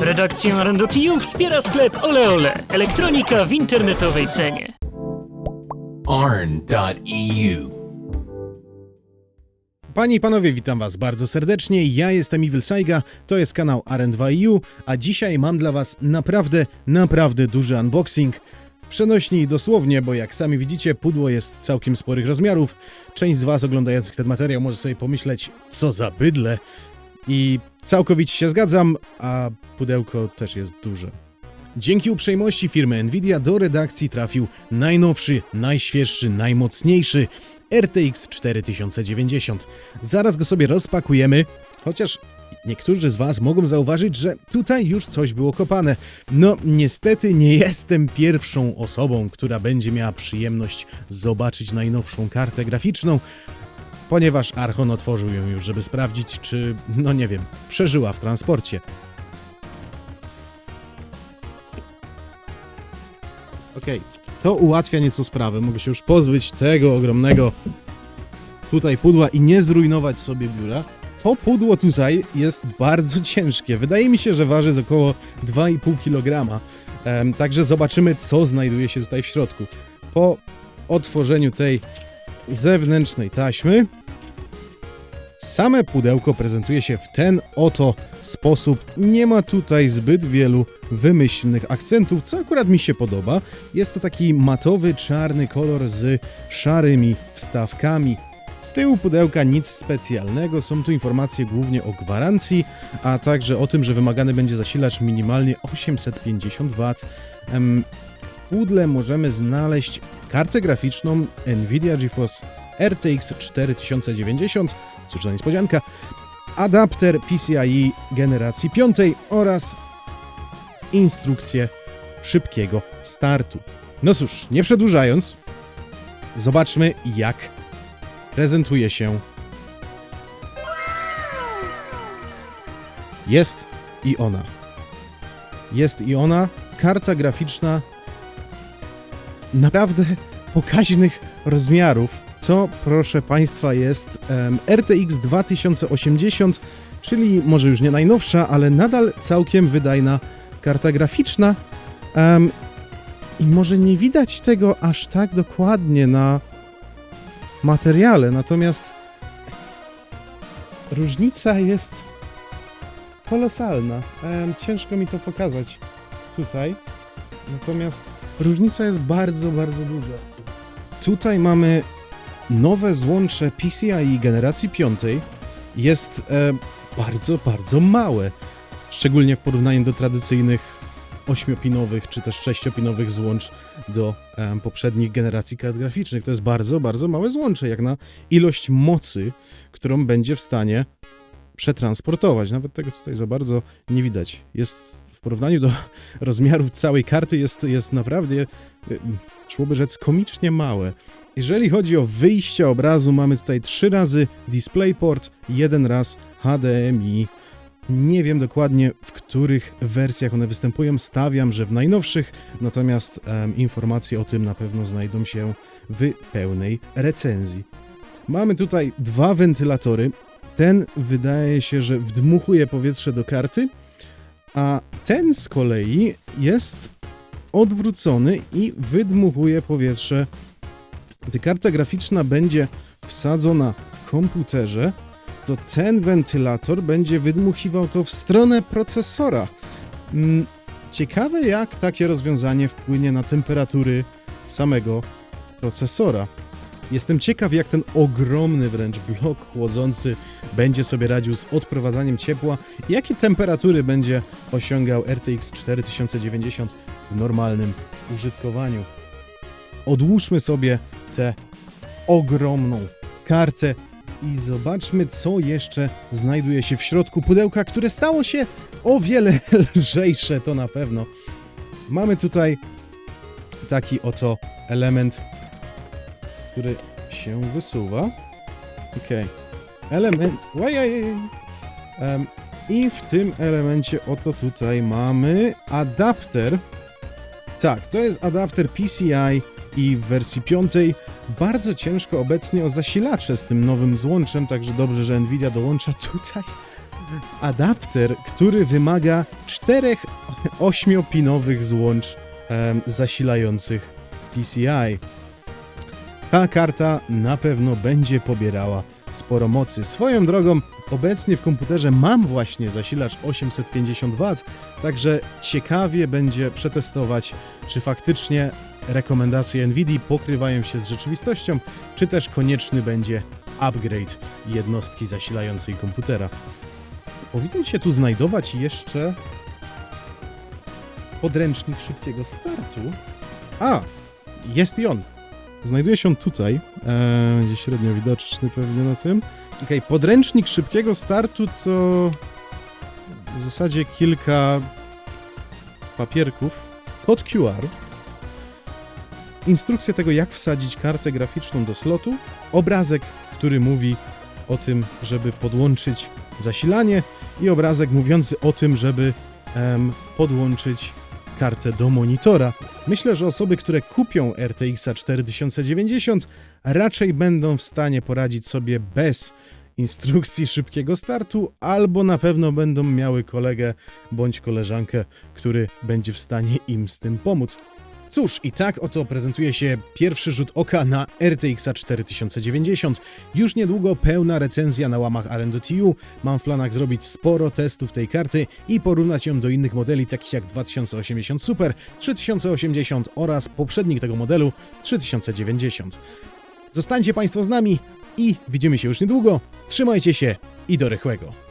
Redakcję Randotiu wspiera sklep Oleole. Elektronika w internetowej cenie. arn.eu. Panie i panowie, witam was bardzo serdecznie. Ja jestem Evil Saiga, to jest kanał RN2EU, a dzisiaj mam dla was naprawdę, naprawdę duży unboxing. W przenośni dosłownie, bo jak sami widzicie, pudło jest całkiem sporych rozmiarów. Część z was oglądających ten materiał może sobie pomyśleć, co za bydle. I całkowicie się zgadzam, a pudełko też jest duże. Dzięki uprzejmości firmy Nvidia do redakcji trafił najnowszy, najświeższy, najmocniejszy RTX 4090. Zaraz go sobie rozpakujemy, chociaż niektórzy z Was mogą zauważyć, że tutaj już coś było kopane. No, niestety nie jestem pierwszą osobą, która będzie miała przyjemność zobaczyć najnowszą kartę graficzną, ponieważ Archon otworzył ją już, żeby sprawdzić, czy, no nie wiem, przeżyła w transporcie. Okej, to ułatwia nieco sprawę. Mogę się już pozbyć tego ogromnego tutaj pudła i nie zrujnować sobie biura. To pudło tutaj jest bardzo ciężkie. Wydaje mi się, że waży z około 2,5 kg. Em, także zobaczymy, co znajduje się tutaj w środku. Po otworzeniu tej zewnętrznej taśmy, Same pudełko prezentuje się w ten oto sposób. Nie ma tutaj zbyt wielu wymyślnych akcentów, co akurat mi się podoba. Jest to taki matowy, czarny kolor z szarymi wstawkami. Z tyłu pudełka nic specjalnego, są tu informacje głównie o gwarancji, a także o tym, że wymagany będzie zasilacz minimalnie 850 W. W pudle możemy znaleźć kartę graficzną Nvidia GeForce RTX 4090, cóż za niespodzianka, adapter PCIe generacji 5 oraz instrukcję szybkiego startu. No cóż, nie przedłużając, zobaczmy jak prezentuje się. Jest i ona. Jest i ona, karta graficzna naprawdę pokaźnych rozmiarów. To, proszę Państwa, jest em, RTX 2080, czyli może już nie najnowsza, ale nadal całkiem wydajna karta graficzna. Em, I może nie widać tego aż tak dokładnie na materiale, natomiast różnica jest kolosalna. Em, ciężko mi to pokazać tutaj, natomiast różnica jest bardzo, bardzo duża. Tutaj mamy nowe złącze PCIe generacji 5. Jest e, bardzo, bardzo małe. Szczególnie w porównaniu do tradycyjnych 8-pinowych czy też 6-pinowych złącz do em, poprzednich generacji kart graficznych. To jest bardzo, bardzo małe złącze, jak na ilość mocy, którą będzie w stanie przetransportować. Nawet tego tutaj za bardzo nie widać. Jest w porównaniu do rozmiarów całej karty jest, jest naprawdę, y, szłoby rzec, komicznie małe. Jeżeli chodzi o wyjście obrazu, mamy tutaj trzy razy DisplayPort, jeden raz HDMI. Nie wiem dokładnie, w których wersjach one występują. Stawiam, że w najnowszych, natomiast em, informacje o tym na pewno znajdą się w pełnej recenzji. Mamy tutaj dwa wentylatory. Ten wydaje się, że wdmuchuje powietrze do karty, a ten z kolei jest odwrócony i wydmuchuje powietrze. Gdy karta graficzna będzie wsadzona w komputerze, to ten wentylator będzie wydmuchiwał to w stronę procesora. Mm, Ciekawe, jak takie rozwiązanie wpłynie na temperatury samego procesora. Jestem ciekaw, jak ten ogromny wręcz blok chłodzący będzie sobie radził z odprowadzaniem ciepła jakie temperatury będzie osiągał RTX 4090 w normalnym użytkowaniu. Odłóżmy sobie tę ogromną kartę i zobaczmy, co jeszcze znajduje się w środku pudełka, które stało się o wiele lżejsze, to na pewno. Mamy tutaj taki oto element, który się wysuwa. Okej. Element. Ojej. Em, I w tym elemencie oto tutaj mamy adapter. Tak, to jest adapter PCI i w wersji piątej. Bardzo ciężko obecnie o zasilacze z tym nowym złączem, także dobrze, że Nvidia dołącza tutaj adapter, który wymaga czterech ośmiopinowych złącz em, zasilających PCI. Ta karta na pewno będzie pobierała sporo mocy. Swoją drogą, obecnie w komputerze mam właśnie zasilacz 850W, także ciekawie będzie przetestować, czy faktycznie rekomendacje NVIDIA pokrywają się z rzeczywistością, czy też konieczny będzie upgrade jednostki zasilającej komputera. Powinien się tu znajdować jeszcze podręcznik szybkiego startu. A, jest i on. Znajduje się on tutaj, e, będzie średnio widoczny pewnie na tym. Okej, podręcznik szybkiego startu to w zasadzie kilka papierków, kod QR, instrukcja tego, jak wsadzić kartę graficzną do slotu, obrazek, który mówi o tym, żeby podłączyć zasilanie i obrazek mówiący o tym, żeby em, podłączyć kartę do monitora. Myślę, że osoby, które kupią RTX 4090 raczej będą w stanie poradzić sobie bez instrukcji szybkiego startu, albo na pewno będą miały kolegę bądź koleżankę, który będzie w stanie im z tym pomóc. Cóż, i tak oto prezentuje się pierwszy rzut oka na RTX 4090. Już niedługo pełna recenzja na łamach RNDTU. Mam w planach zrobić sporo testów tej karty i porównać ją do innych modeli takich jak 2080 Super, 3080 oraz poprzednik tego modelu 3090. Zostańcie Państwo z nami i widzimy się już niedługo. Trzymajcie się i do rychłego.